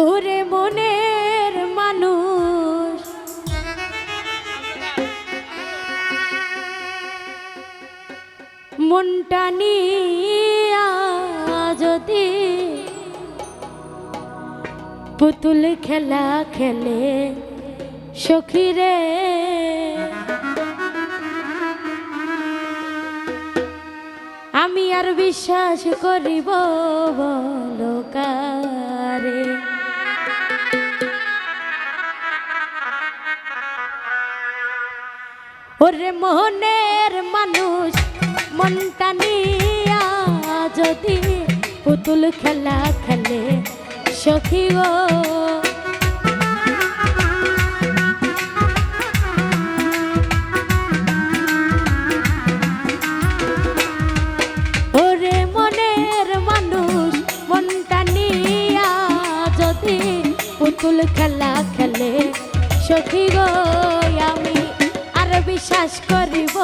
ওরে মনের মানুষ। মনটা নিয়া যদি পুতুল খেলা খেলে সখীরে আমি আর বিশ্বাস করিব বলো ওরে মনের মানুষ, মনটা নিয়া যদি পুতুল খেলা খেলে সখী গো। মানুষ যদি পুতুল খেলা খেলে সখী গো। বিশ্বাস করিব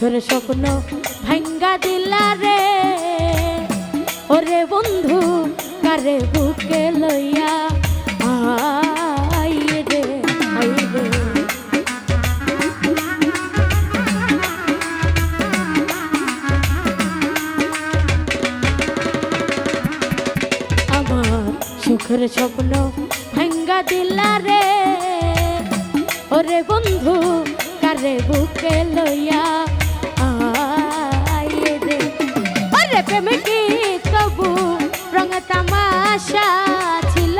সুখের স্বপ্ন ভাঙ্গা দিলা রে। ওরে বন্ধু, কারে বুকে লইয়া আই রে আই রে। সুখের স্বপ্ন ভাঙ্গা দিলা রে। ওরে বন্ধু, কারে বুকে লইয়া ওরে প্রেম কি তবু রঙ তামাশা ছিল।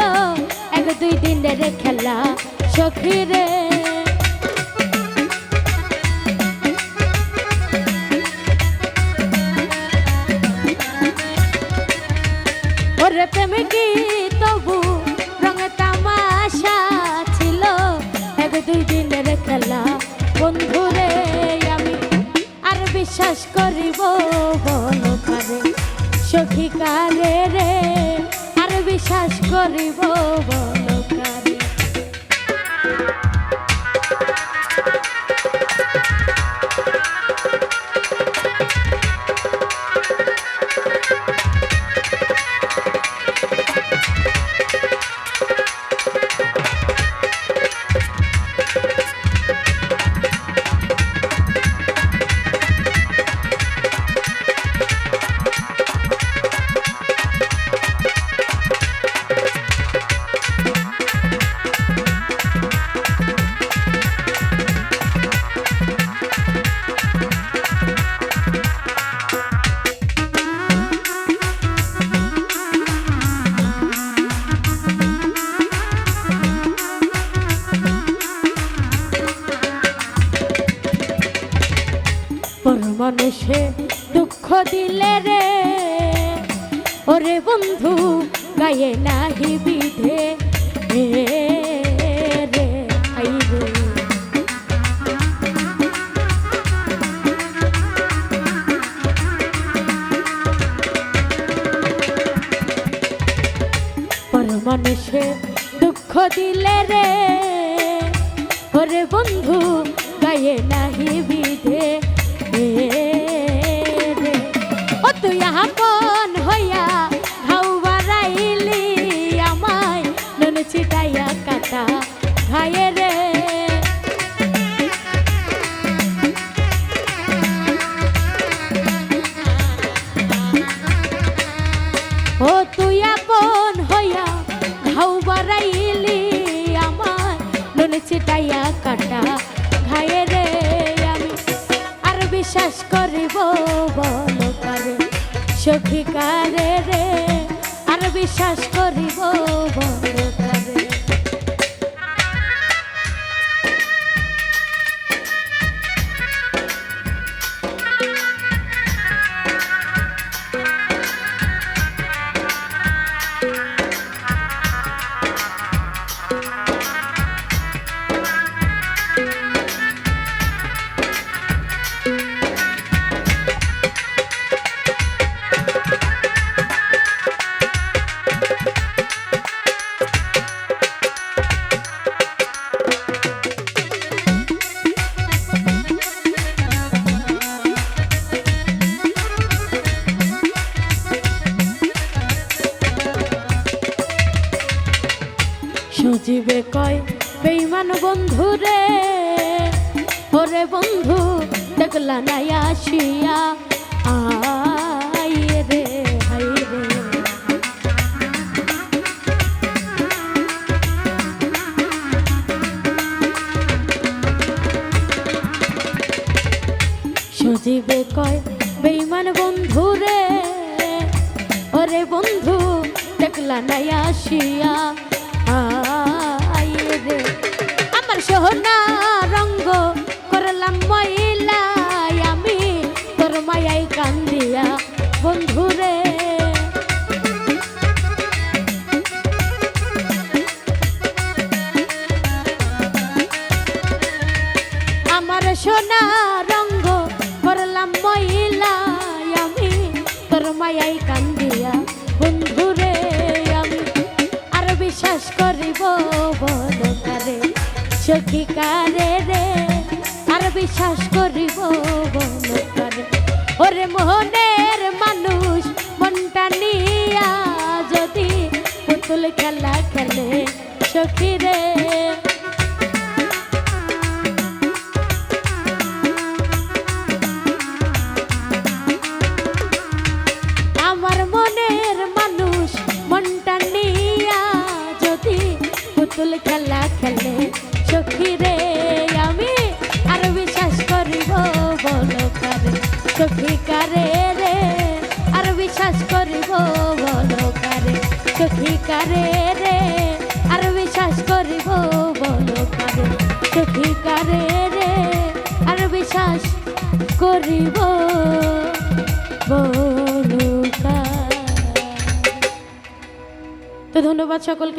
এক দুই দিনের খেলা সখী রে ওরে প্রেম কি সখী কালে রে আর বিশ্বাস করিব বল। মানুষে দুঃখ দিলে রে। ওরে বন্ধু, গায়ে নাহি বিধে মানুষে দুঃখ দিলে রে। ওরে বন্ধু, গায়ে নাহি বিধে বিশ্বাস করিব বল কারে? সখী কারে রে আর বিশ্বাস করিব বল কয় বেইমান বন্ধু রে। ওরে বন্ধু, দেখলা নাই আসিয়া। আই রে কয় বেইমান বন্ধু রে। ওরে বন্ধু, দেখলা নাই আসিয়া। আই রে আমার সোহনা রঙ্গ করলাম মহিলাই আমি তোর মায়াই কান্দিয়া, বন্ধু রে। আমার সোনা রঙ্গ করলাম মহিলাই আমি তোর মায়াই কান্দিয়া বন্ধুরে আমি আর বিশ্বাস করিব বল সখী কারে রে, আর বিশ্বাস করিব ওরে মোহনের মানুষ, মনটা নিয়া পুতুল খেলা খেলে সখী রে। আমার মনের মানুষ মনটা নিয়া যদি পুতুল খেলা খেলে সখী রে আমি আর বিশ্বাস করিব বলো কারে কারে রে। আর বিশ্বাস করিব বলো কারে কারে রে। আর বিশ্বাস করিব বলো কারে কারে রে। আর বিশ্বাস করিব বলুকা তো ধন্যবাদ সকলকে।